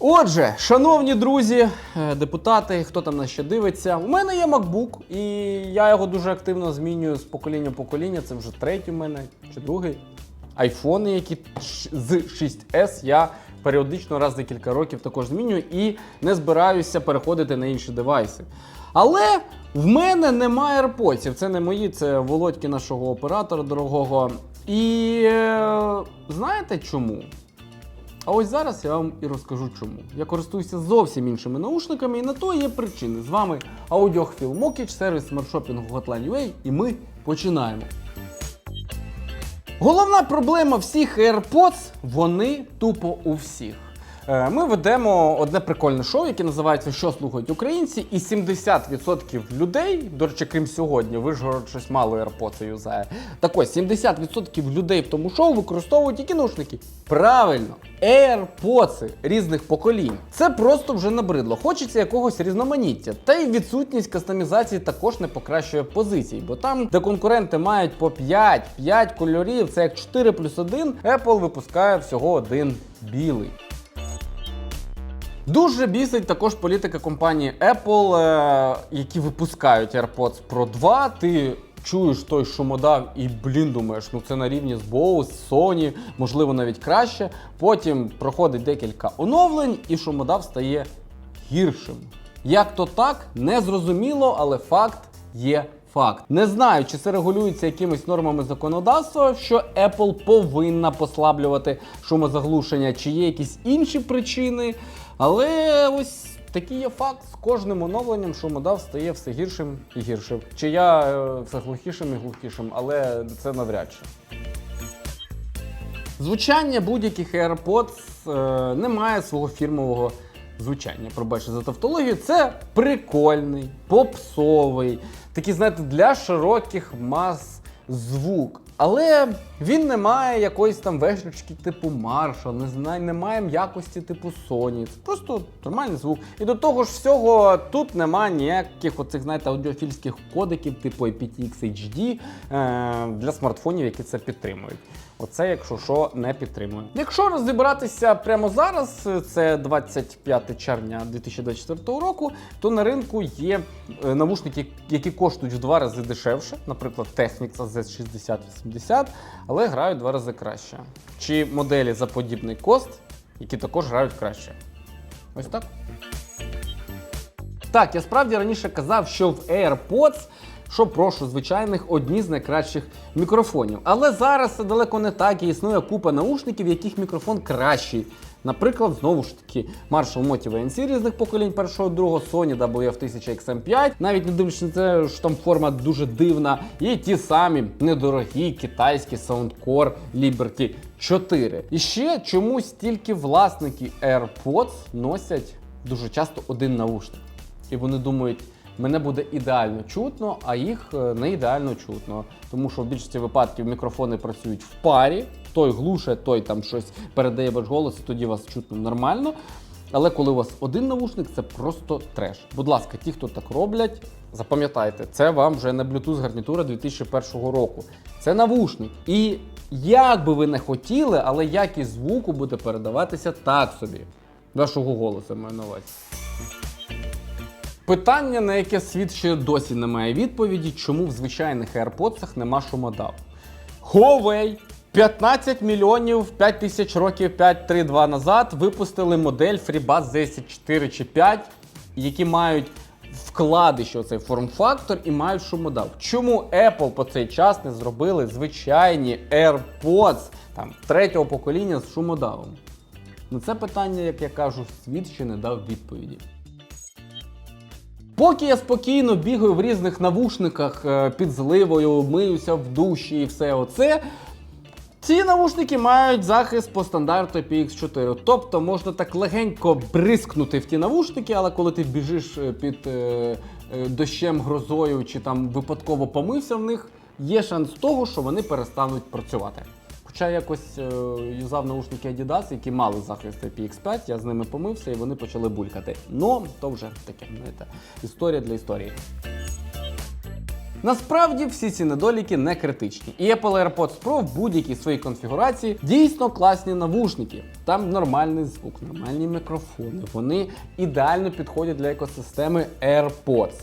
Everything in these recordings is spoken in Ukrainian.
Отже, шановні друзі, е, депутати, хто там нас ще дивиться, у мене є MacBook, і я його дуже активно змінюю з покоління в покоління. Це вже третій у мене чи другий. Айфони, які з 6S я періодично раз в декілька років також змінюю і не збираюся переходити на інші девайси. Але в мене немає AirPods. Це не мої, це Володьки нашого оператора дорогого. І е, знаєте чому? А ось зараз я вам і розкажу чому. Я користуюся зовсім іншими наушниками, і на то є причини. З вами аудіохвіл Мокіч, сервіс смартшопінгу Hotline.ua, і ми починаємо. Головна проблема всіх AirPods вони тупо у всіх. Е, Ми ведемо одне прикольне шоу, яке називається Що слухають українці, і 70% людей, до речі, крім сьогодні, Вишгород щось мало AirPods юзає. Так ось 70% людей в тому шоу використовують які наушники? Правильно, AirPods різних поколінь. Це просто вже набридло. Хочеться якогось різноманіття. Та й відсутність кастомізації також не покращує позицій, бо там, де конкуренти мають по 5, 5 кольорів, це як 4 плюс 1, Apple випускає всього один білий. Дуже бісить також політика компанії Apple, е, які випускають AirPods Pro 2. Ти чуєш той шумодав і, блін, думаєш, ну це на рівні з Bose, Sony, можливо, навіть краще. Потім проходить декілька оновлень, і шумодав стає гіршим. Як то так, не зрозуміло, але факт є факт. Не знаю, чи це регулюється якимись нормами законодавства, що Apple повинна послаблювати шумозаглушення, чи є якісь інші причини. Але ось такий є факт. З кожним оновленням шумодав стає все гіршим і гіршим. Чи я е, все глухішим і глухішим, але це навряд чи. Звучання будь-яких AirPods е, не має свого фірмового звучання. Пробачте за тавтологію. Це прикольний, попсовий, такий, знаєте, для широких мас звук. Але він не має якоїсь там вешечки типу Marshall, не знаю, не має м'якості типу Sony. Це просто нормальний звук. І до того ж всього тут немає ніяких оцих, знаєте, аудіофільських кодиків типу IPTX HD е, для смартфонів, які це підтримують. Оце, якщо що, не підтримує. Якщо розібратися прямо зараз, це 25 червня 2024 року, то на ринку є е, навушники, які коштують в два рази дешевше, наприклад, Technics Z6080, але грають два рази краще. Чи моделі за подібний кост, які також грають краще. Ось так. Так, я справді раніше казав, що в AirPods, що прошу, звичайних одні з найкращих мікрофонів. Але зараз це далеко не так і існує купа наушників, в яких мікрофон кращий. Наприклад, знову ж таки, Marshall Motive ANC різних поколінь першого, другого, Sony WF-1000XM5. Навіть не дивлячись на це, що там форма дуже дивна. Є ті самі недорогі китайські Soundcore Liberty 4. І ще чомусь тільки власники AirPods носять дуже часто один наушник. І вони думають, мене буде ідеально чутно, а їх е, не ідеально чутно. Тому що в більшості випадків мікрофони працюють в парі, той глуше, той там щось передає ваш голос, і тоді вас чутно нормально. Але коли у вас один навушник, це просто треш. Будь ласка, ті, хто так роблять, запам'ятайте, це вам вже не Bluetooth гарнітура 2001 року. Це навушник. І як би ви не хотіли, але якість звуку буде передаватися так собі. Вашого голосу маю на увазі. Питання, на яке світ ще досі не має відповіді, чому в звичайних AirPods нема шумодав. Huawei 15 мільйонів 5 тисяч років 5-3-2 назад випустили модель FreeBuds 10 4 чи 5, які мають вкладище цей форм-фактор і мають шумодав. Чому Apple по цей час не зробили звичайні AirPods там, третього покоління з шумодавом? На це питання, як я кажу, світ ще не дав відповіді. Поки я спокійно бігаю в різних навушниках е, під зливою, миюся в душі і все оце. Ці навушники мають захист по стандарту PX4. Тобто можна так легенько бризкнути в ті навушники, але коли ти біжиш е, під е, е, дощем, грозою чи там випадково помився в них, є шанс того, що вони перестануть працювати. Хоча якось е, юзав наушники Adidas, які мали захист IPX5, я з ними помився і вони почали булькати. Ну, то вже таке, знаєте, історія для історії. Насправді всі ці недоліки не критичні. І Apple AirPods Pro в будь-якій своїй конфігурації дійсно класні навушники. Там нормальний звук, нормальні мікрофони. Вони ідеально підходять для екосистеми AirPods.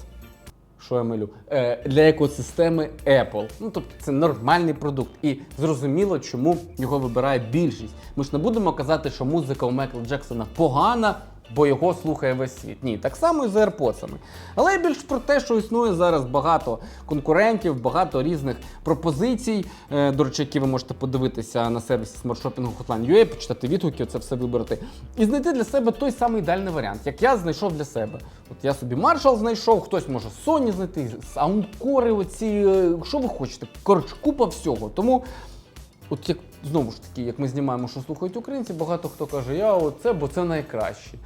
Що я малю, Е, для екосистеми Apple. Ну тобто це нормальний продукт, і зрозуміло, чому його вибирає більшість. Ми ж не будемо казати, що музика у Майкла Джексона погана, бо його слухає весь світ. Ні, так само і з AirPods. Але більш про те, що існує зараз багато конкурентів, багато різних пропозицій. Е, до речі, які ви можете подивитися на сервісі смартшопінгу Hotline.ua, почитати відгуки, це все вибрати. І знайти для себе той самий ідеальний варіант, як я знайшов для себе. От я собі Marshall знайшов, хтось може Sony знайти, саундкори, оці, е, що ви хочете, коротше, купа всього. Тому. От як знову ж таки, як ми знімаємо, що слухають українці, багато хто каже, я оце, бо це найкраще.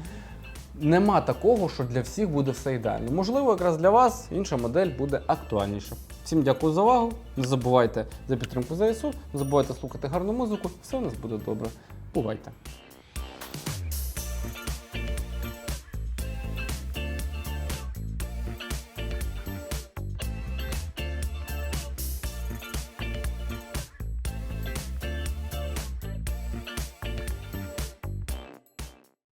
Нема такого, що для всіх буде все ідеально. Можливо, якраз для вас інша модель буде актуальніша. Всім дякую за увагу. Не забувайте за підтримку ЗСУ, не забувайте слухати гарну музику. Все у нас буде добре. Бувайте!